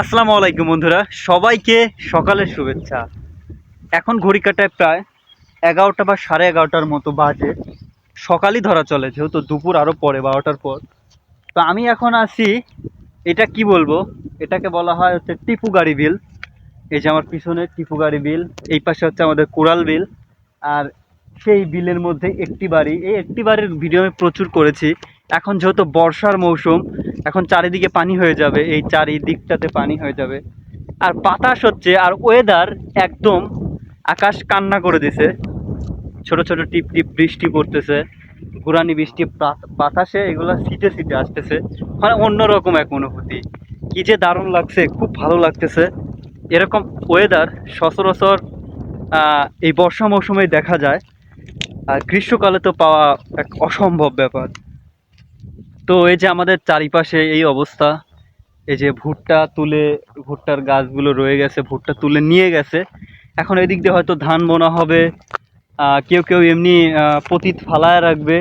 আসসালামু আলাইকুম বন্ধুরা, সবাইকে সকালের শুভেচ্ছা। এখন ঘড়ি কাটায় প্রায় এগারোটা বা সাড়ে এগারোটার মতো বাজে। সকালই ধরা চলে, যেহেতু দুপুর আরও পরে, বারোটার পর। তো আমি এখন আছি, এটা কি বলব? এটাকে বলা হয় হচ্ছে টিপু গাড়ি বিল। এই যে আমার পিছনে টিপু গাড়ি বিল, এই পাশে হচ্ছে আমাদের কোরাল বিল। আর সেই বিলের মধ্যে একটি বাড়ি। এই একটি বাড়ির ভিডিও আমি প্রচুর করেছি। এখন যেহেতু বর্ষার মৌসুম, এখন চারিদিকে পানি হয়ে যাবে, এই চারিদিকটাতে পানি হয়ে যাবে। আর বাতাস হচ্ছে, আর ওয়েদার একদম আকাশ কান্না করে দিছে। ছোট ছোট টিপ টিপ বৃষ্টি পড়তেছে গুরানি বৃষ্টি বাতাসে এগুলো সিটে সিটে আসতেছে। মানে অন্যরকম এক অনুভূতি। কি যে দারুণ লাগছে, খুব ভালো লাগতেছে। এরকম ওয়েদার সচরাচর এই বর্ষা মৌসুমে দেখা যায়। আর গ্রীষ্মকালে তো পাওয়া এক অসম্ভব ব্যাপার। তো এই যে আমাদের চারিপাশে এই অবস্থা, এই যে ভুট্টা তুলে, ভুট্টার গাছগুলো রয়ে গেছে, ভুট্টা তুলে নিয়ে গেছে। এখন এদিক দিয়ে হয়তো ধান বোনা হবে কেউ কেউ এমনি পতিত ফালায় রাখবে।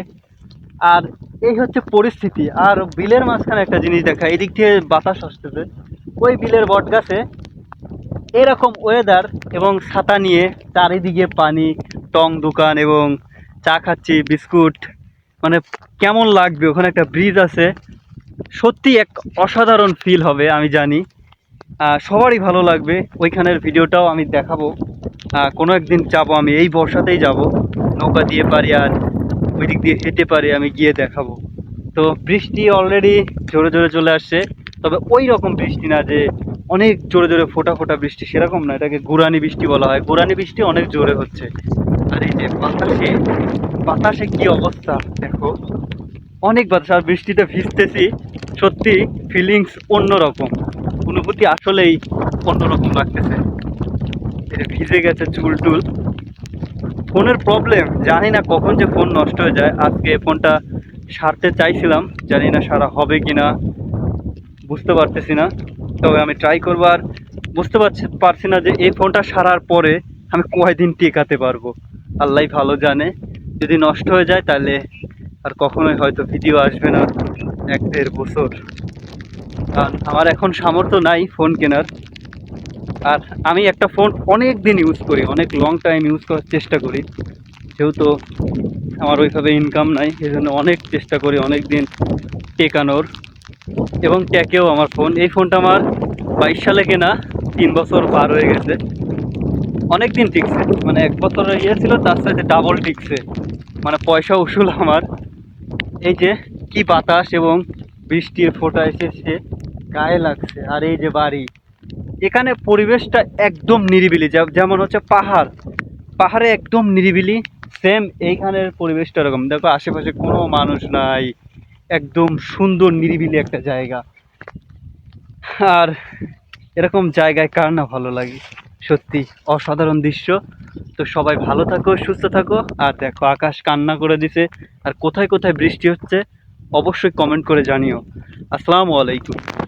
আর এই হচ্ছে পরিস্থিতি। আর বিলের মাঝখানে একটা জিনিস দেখা, এদিক দিয়ে বাতাস আসতেছে। ওই বিলের বট গাছে এরকম ওয়েদার এবং ছাতা নিয়ে চারিদিকে পানি, টং দোকান এবং চা খাচ্ছি, বিস্কুট মানে কেমন লাগবে? ওখানে একটা ব্রিজ আছে। সত্যি এক অসাধারণ ফিল হবে, আমি জানি। সবারই ভালো লাগবে। ওইখানের ভিডিওটাও আমি দেখাবো। কোনো একদিন যাব আমি। এই বর্ষাতেই যাব। নৌকা দিয়ে পারি আর ওই দিক দিয়ে হেঁটে পারি আমি গিয়ে দেখাবো। তো বৃষ্টি অলরেডি জোরে জোরে চলে আসছে। তবে ওই রকম বৃষ্টি না যে অনেক জোরে জোরে ফোটা ফোটা বৃষ্টি, সেরকম না, এটাকে গুরানি বৃষ্টি বলা হয়। গুরানি বৃষ্টি অনেক জোরে হচ্ছে। আর এই যে বাতাসে বাতাসে কি অবস্থা, দেখো। অনেক বাতাস, আর বৃষ্টিতে ভিজতেছি, সত্যি ফিলিংস অন্যরকম। অনুভূতি আসলেই অন্যরকম লাগতেছে। ভিজে গেছে চুল টুল। ফোনের প্রবলেম জানি না কখন যে ফোন নষ্ট হয়ে যায়। আজকে ফোনটা সারতে চাইছিলাম, জানি না সারা হবে কি না বুঝতে পারতেছি না। তবে আমি ট্রাই করব আর বুঝতে পারছি পারছি না যে এই ফোনটা সারার পরে আমি কয়দিন টেকাতে পারব। আল্লাহ ভালো জানে, যদি নষ্ট হয়ে যায় তাহলে আর কখনোই হয়তো ভিডিও আসবে না এক দেড় বছর। কারণ আমার এখন সামর্থ্য নাই ফোন কেনার। আর আমি একটা ফোন অনেক দিন ইউজ করি, অনেক লং টাইম ইউজ করার চেষ্টা করি। যেহেতু আমার ওইভাবে ইনকাম নাই এই জন্য অনেক চেষ্টা করি অনেক দিন টেকানোর। এবং ট্যাকেও আমার ফোন এই ফোনটা আমার বাইশ সালে কেনা, তিন বছর পার হয়ে গেছে। অনেক দিন টিকছে মানে এক বছর ইয়ে ছিল, তার সাথে ডাবল টিকছে। মানে পয়সা উসুল আমার। এই যে কি বাতাস এবং বৃষ্টির ফোঁটা এসেছে, গায়ে লাগছে। আর এই যে বাড়ি, এখানে পরিবেশটা একদম নিরিবিলি যেমন হচ্ছে পাহাড়। পাহাড়ে একদম নিরিবিলি সেম এইখানের পরিবেশটা এরকম। দেখো, আশেপাশে কোনো মানুষ নাই। একদম সুন্দর নিরিবিলি একটা জায়গা। আর এরকম জায়গায় কার না ভালো লাগে? সত্যি অসাধারণ দৃশ্য। তো সবাই ভালো থাকো, সুস্থ থাকো, আর দেখো আকাশ কান্না করে দিছে। আর কোথায় কোথায় বৃষ্টি হচ্ছে, অবশ্যই কমেন্ট করে জানিও। আসসালামু আলাইকুম।